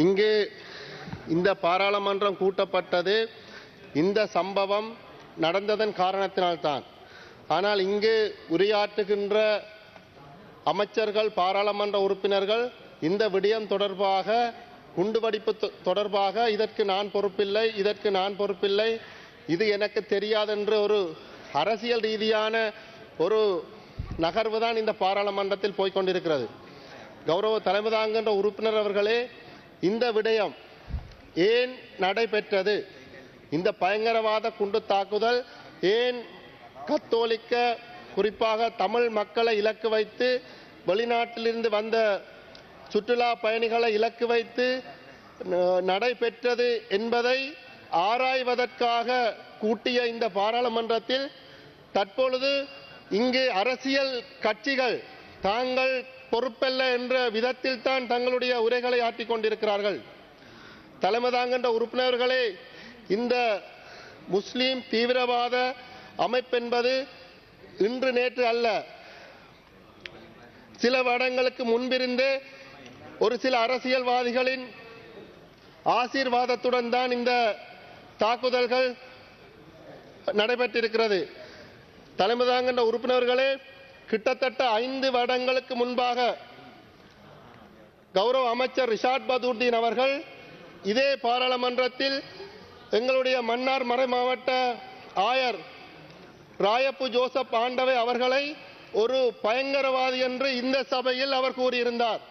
இங்கே இந்த பாராளுமன்றம் கூட்டப்பட்டது. இந்த சம்பவம் நடந்ததன் காரணத்தினால்தான். ஆனால் இங்கு உரையாற்றுகின்ற அமைச்சர்கள் பாராளுமன்ற உறுப்பினர்கள் இந்த விடயம் தொடர்பாக குண்டுவெடிப்பு தொ- தொடர்பாக இதற்கு நான் பொறுப்பில்லை இதற்கு நான் பொறுப்பில்லை. இது எனக்கு தெரியாதென்று ஒரு அரசியல் ரீதியான ஒரு நகர்வு தான் இந்த பாராளுமன்றத்தில் போய்கொண்டிருக்கிறது கௌரவ தலைமை தாங்குகின்ற உறுப்பினர் அவர்களே இந்த விடயம் ஏன் நடைபெற்றது? இந்த பயங்கரவாத குண்டு தாக்குதல் ஏன் கத்தோலிக்க குறிப்பாக தமிழ் மக்களை இலக்கு வைத்து வெளிநாட்டிலிருந்து வந்த சுற்றுலா பயணிகளை இலக்கு வைத்து ந- நடைபெற்றது என்பதை ஆராய்வதற்காக கூட்டிய இந்த பாராளுமன்றத்தில் தற்பொழுது இங்கு அரசியல் கட்சிகள் தாங்கள் பொறுப்பல்ல என்ற விதத்தில் தான் தங்களுடைய உரைகளை ஆற்றிக் கொண்டிருக்கிறார்கள். தலைமை தாங்கின்ற உறுப்பினர்களே இந்த முஸ்லீம் தீவிரவாத அமைப்பென்பது இன்று நேற்று அல்ல. சில வருடங்களுக்கு முன்பிருந்தே ஒரு சில அரசியல்வாதிகளின் ஆசீர்வாதத்துடன் தான் இந்த தாக்குதல்கள் நடைபெற்றிருக்கிறது. தலைமை தாங்கின்ற உறுப்பினர்களே கிட்டத்தட்ட ஐந்து வருடங்களுக்கு முன்பாக கௌரவ அமைச்சர் ரிஷாட் பதூர்தீன் அவர்கள் இதே பாராளுமன்றத்தில் எங்களுடைய மன்னார் மறை மாவட்ட ஆயர் ராயப்பு ஜோசப் ஆண்டவை அவர்களை ஒரு பயங்கரவாதி என்று இந்த சபையில் அவர் கூறியிருந்தார்.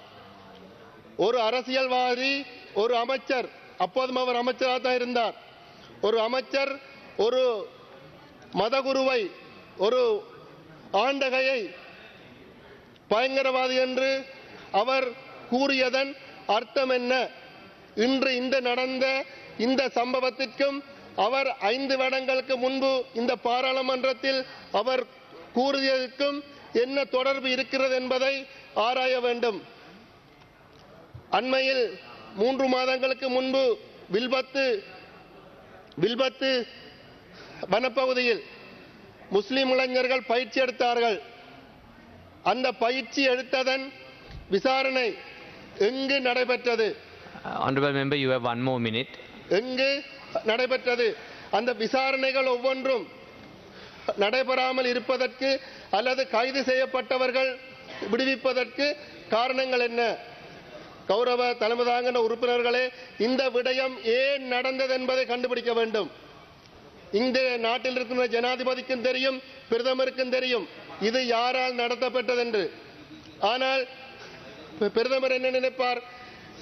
ஒரு அரசியல்வாதி ஒரு அமைச்சர் அப்போதும் அவர் அமைச்சராக தான் இருந்தார். ஒரு அமைச்சர் ஒரு மதகுருவை ஒரு ஆண்டகையை பயங்கரவாதி என்று அவர் கூறியதன் அர்த்தம் என்ன? இன்று இந்த நடந்த இந்த சம்பவத்திற்கும் அவர் ஐந்து வருடங்களுக்கு முன்பு இந்த பாராளுமன்றத்தில் அவர் கூறியதற்கும் என்ன தொடர்பு இருக்கிறது என்பதை ஆராய வேண்டும். அண்மையில் மூன்று மாதங்களுக்கு முன்பு வில்பத்து வில்பத்து வனப்பகுதியில் முஸ்லிம் இளைஞர்கள் பயிற்சி எடுத்தார்கள். அந்த பயிற்சி எடுத்ததன் விசாரணை எங்கு நடைபெற்றது? Honorable member, you have one more minute. எங்கு நடைபெற்றது? அந்த விசாரணைகள் ஒவ்வொன்றும் நடைபெறாமல் இருப்பதற்கு அல்லது கைது செய்யப்பட்டவர்கள் விடுவிப்பதற்கு காரணங்கள் என்ன? கௌரவ தலைமை தாங்கின உறுப்பினர்களே இந்த விடயம் ஏன் நடந்தது என்பதை கண்டுபிடிக்க வேண்டும். இந்த நாட்டில் இருக்கின்ற ஜனாதிபதிக்கும் தெரியும் பிரதமருக்கும் தெரியும். இது யாரால் நடத்தப்பட்டது என்று ஆனால் பிரதமர் என்ன நினைப்பார்?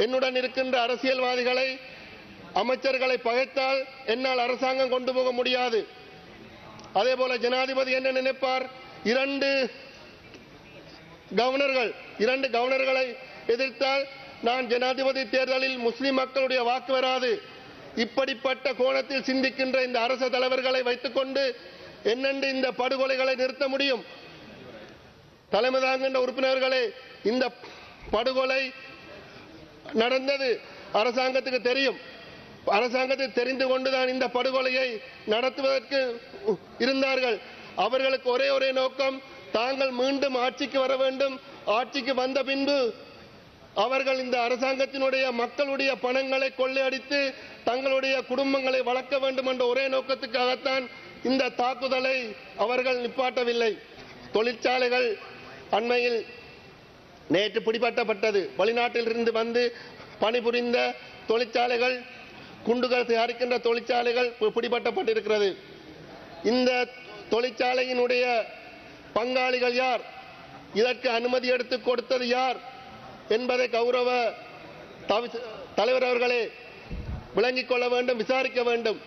என்னுடன் இருக்கின்ற அரசியல்வாதிகளை அமைச்சர்களை பகைத்தால் என்னால் அரசாங்கம் கொண்டு போக முடியாது. அதே போல ஜனாதிபதி என்ன நினைப்பார்? இரண்டு கவர்னர்கள் இரண்டு கவர்னர்களை எதிர்த்தால் நான் ஜனாதிபதி தேர்தலில் முஸ்லிம் மக்களுடைய வாக்கு வராது. இப்படிப்பட்ட கோணத்தில் சிந்திக்கின்ற இந்த அரச தலைவர்களை வைத்துக்கொண்டு என்னென்று இந்த படுகொலைகளை நிறுத்த முடியும்? தலைமை தாங்குகின்ற உறுப்பினர்களே இந்த படுகொலை நடந்தது அரசாங்கத்துக்கு தெரியும். அரசாங்கத்தை தெரிந்து கொண்டுதான் இந்த படுகொலையை நடத்துவதற்கு இருந்தார்கள். அவர்களுக்கு ஒரே ஒரே நோக்கம் தாங்கள் மீண்டும் ஆட்சிக்கு வர வேண்டும். ஆட்சிக்கு வந்த பின்பு அவர்கள் இந்த அரசாங்கத்தினுடைய மக்களுடைய பணங்களை கொள்ளையடித்து தங்களுடைய குடும்பங்களை வளர்க்க வேண்டும் என்ற ஒரே நோக்கத்துக்காகத்தான் இந்த தாக்குதலை அவர்கள் நிப்பாட்டவில்லை. தொழிற்சாலைகள் அண்மையில் நேற்று பிடிபட்டப்பட்டது. வெளிநாட்டிலிருந்து வந்து பணிபுரிந்த தொழிற்சாலைகள் குண்டுகள் தயாரிக்கின்ற தொழிற்சாலைகள் பிடிபட்டப்பட்டிருக்கிறது. இந்த தொழிற்சாலையினுடைய பங்காளிகள் யார்? இதற்கு அனுமதி எடுத்து கொடுத்தது யார்? என்பதை கௌரவ தலைவர் அவர்களே விளங்கிக் கொள்ள வேண்டும் விசாரிக்க வேண்டும்.